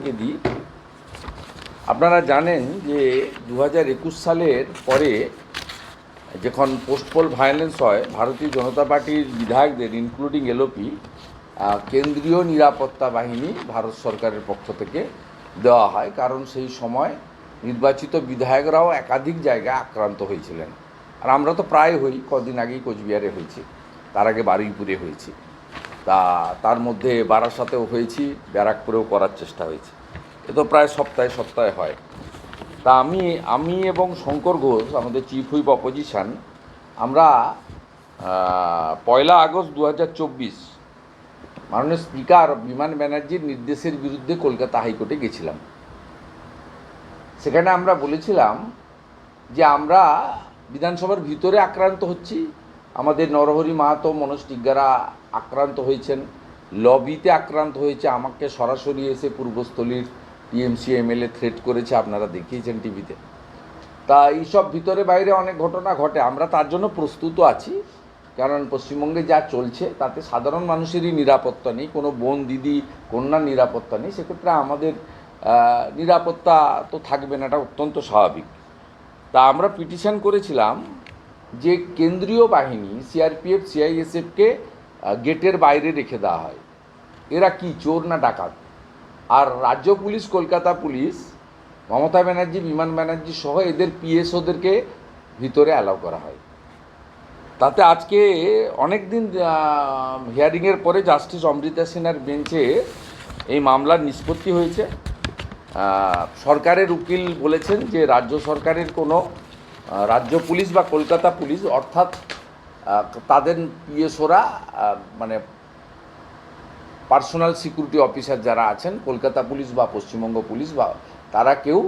সম্পর্কে দিই। আপনারা জানেন যে দু হাজার একুশ সালের পরে যখন পোস্টপোল ভায়োলেন্স হয়, ভারতীয় জনতা পার্টির বিধায়কদের ইনক্লুডিং এলওপি কেন্দ্রীয় নিরাপত্তা বাহিনী ভারত সরকারের পক্ষ থেকে দেওয়া হয়। কারণ সেই সময় নির্বাচিত বিধায়করাও একাধিক জায়গায় আক্রান্ত হয়েছিলেন। আর আমরা তো প্রায় হই, কদিন আগেই কোচবিহারে হয়েছি। তার আগে বারুইপুরে হয়েছি। তা তার মধ্যে বারাসাতেও হয়েছি, ব্যারাকপুরেও করার চেষ্টা হয়েছে। এ তো প্রায় সপ্তাহে সপ্তাহে হয়। তা আমি আমি এবং শঙ্কর ঘোষ, আমাদের চিফ হুইপ অপোজিশন আমরা পয়লা আগস্ট দু হাজার চব্বিশ মাননীয় স্পিকার বিমান ব্যানার্জির নির্দেশের বিরুদ্ধে কলকাতা হাইকোর্টে গেছিলাম। সেখানে আমরা বলেছিলাম যে আমরা বিধানসভার ভিতরে আক্রান্ত হচ্ছি আমাদের নরহরি মাহাতো মনোজ টিগ্গারা আক্রান্ত হয়েছেন। লবিতে আক্রান্ত হয়েছে, আমাকে সরাসরি এসে পূর্বস্থলীর টিএমসি এমএলএ থ্রেট করেছে, আপনারা দেখিয়েছেন টিভিতে। তা এইসব ভিতরে বাইরে অনেক ঘটনা ঘটে, আমরা তার জন্য প্রস্তুত আছি। কারণ পশ্চিমবঙ্গে যা চলছে, তাতে সাধারণ মানুষেরই নিরাপত্তা নেই, কোনো বোন, দিদি কন্যার নিরাপত্তা নেই। সেক্ষেত্রে আমাদের নিরাপত্তা তো থাকবে না, এটা অত্যন্ত স্বাভাবিক। তা আমরা পিটিশন করেছিলাম যে কেন্দ্রীয় বাহিনী সিআরপিএফ সিআইএসএফকে গেটের বাইরে রেখে দেওয়া হয়। এরা কি, চোর না ডাকাত? আর রাজ্য পুলিশ, কলকাতা পুলিশ, মমতা ব্যানার্জি, বিমান ব্যানার্জি সহ এদের পিএসওদেরকে ভিতরে অ্যালাউ করা হয়। তাতে আজকে অনেক দিন হিয়ারিংয়ের পরে জাস্টিস অমৃতা সিনহার বেঞ্চে এই মামলার নিষ্পত্তি হয়েছে। সরকারের উকিল বলেছেন যে রাজ্য সরকারের কোনো রাজ্য পুলিশ বা কলকাতা পুলিশ, অর্থাৎ তাদের পিএসওরা মানে পার্সোনাল সিকিউরিটি অফিসার যারা আছেন, কলকাতা পুলিশ বা পশ্চিমবঙ্গ পুলিশ বা তারা কেউ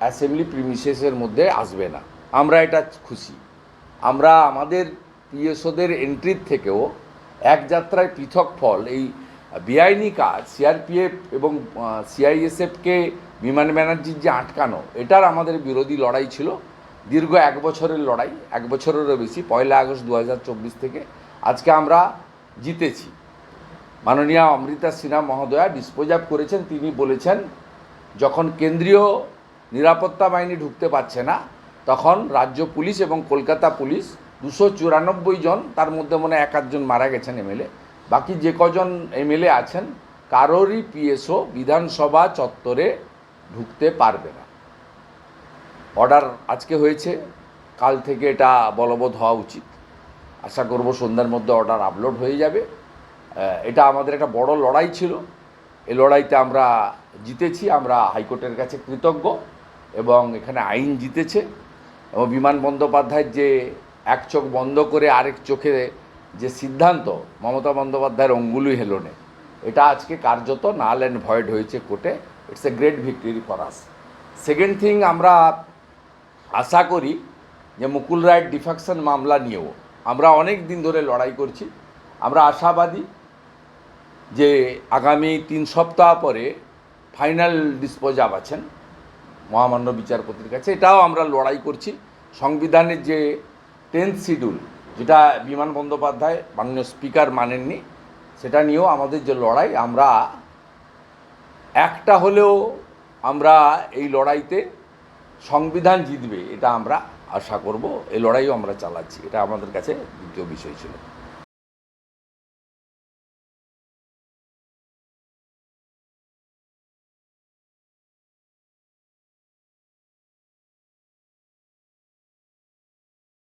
অ্যাসেম্বলি প্রিমিসেসের মধ্যে আসবে না। আমরা এটা খুশি। আমরা আমাদের পিএসওদের এন্ট্রির থেকেও এক যাত্রায় পৃথক ফল, এই বেআইনি কাজ, সিআরপিএফ এবং সিআইএসএফকে বিমান ব্যানার্জির যে আটকানো, এটার আমাদের বিরোধী লড়াই ছিল। দীর্ঘ এক বছরের লড়াই, এক বছরেরও বেশি, পয়লা আগস্ট দু হাজার চব্বিশ থেকে আজকে আমরা জিতেছি। মাননীয় অমৃতা সিনহা মহোদয়া ডিসপোজাব করেছেন, তিনি বলেছেন, যখন কেন্দ্রীয় নিরাপত্তা বাহিনী ঢুকতে পারছে না, তখন রাজ্য পুলিশ এবং কলকাতা পুলিশ দুশো চুরানব্বই জন, তার মধ্যে মনে এক আধজন মারা গেছেন এমএলএ বাকি যে কজন এমএলএ আছেন, কারোরই পিএসও বিধানসভা চত্বরে ঢুকতে পারবে না। অর্ডার আজকে হয়েছে, কাল থেকে এটা বলবৎ হওয়া উচিত। আশা করব সন্ধ্যার মধ্যে অর্ডার আপলোড হয়ে যাবে। এটা আমাদের একটা বড় লড়াই ছিল। এই লড়াইতে আমরা জিতেছি, আমরা হাইকোর্টের কাছে কৃতজ্ঞ এবং এখানে আইন জিতেছে এবং বিমান বন্দ্যোপাধ্যায়ের যে এক চোখ বন্ধ করে আরেক চোখে যে সিদ্ধান্ত, মমতা বন্দ্যোপাধ্যায়ের অঙ্গুলি হেলনে, এটা আজকে কার্যত নাল অ্যান্ড ভয়েড হয়েছে কোর্টে। It's a great victory for us second thing আমরা আশা করি যে মুকুল রায়ের ডিফাকশন মামলা নিয়েও আমরা অনেক দিন ধরে লড়াই করছি। আমরা আশাবাদী যে আগামী তিন সপ্তাহ পরে ফাইনাল ডিসপোজাব আছেন মহামান্য বিচারপতির কাছে। এটাও আমরা লড়াই করছি। সংবিধানের যে টেন্থ শিডিউল যেটা বিমান বন্দ্যোপাধ্যায় মাননীয় স্পিকার মানেননি, সেটা নিয়েও আমাদের যে লড়াই, আমরা একটা হলেও আমরা এই লড়াইতে সংবিধান জিতবে, এটা আমরা আশা করব। এই লড়াইও আমরা চালাচ্ছি, এটা আমাদের কাছে দ্বিতীয় বিষয় ছিল।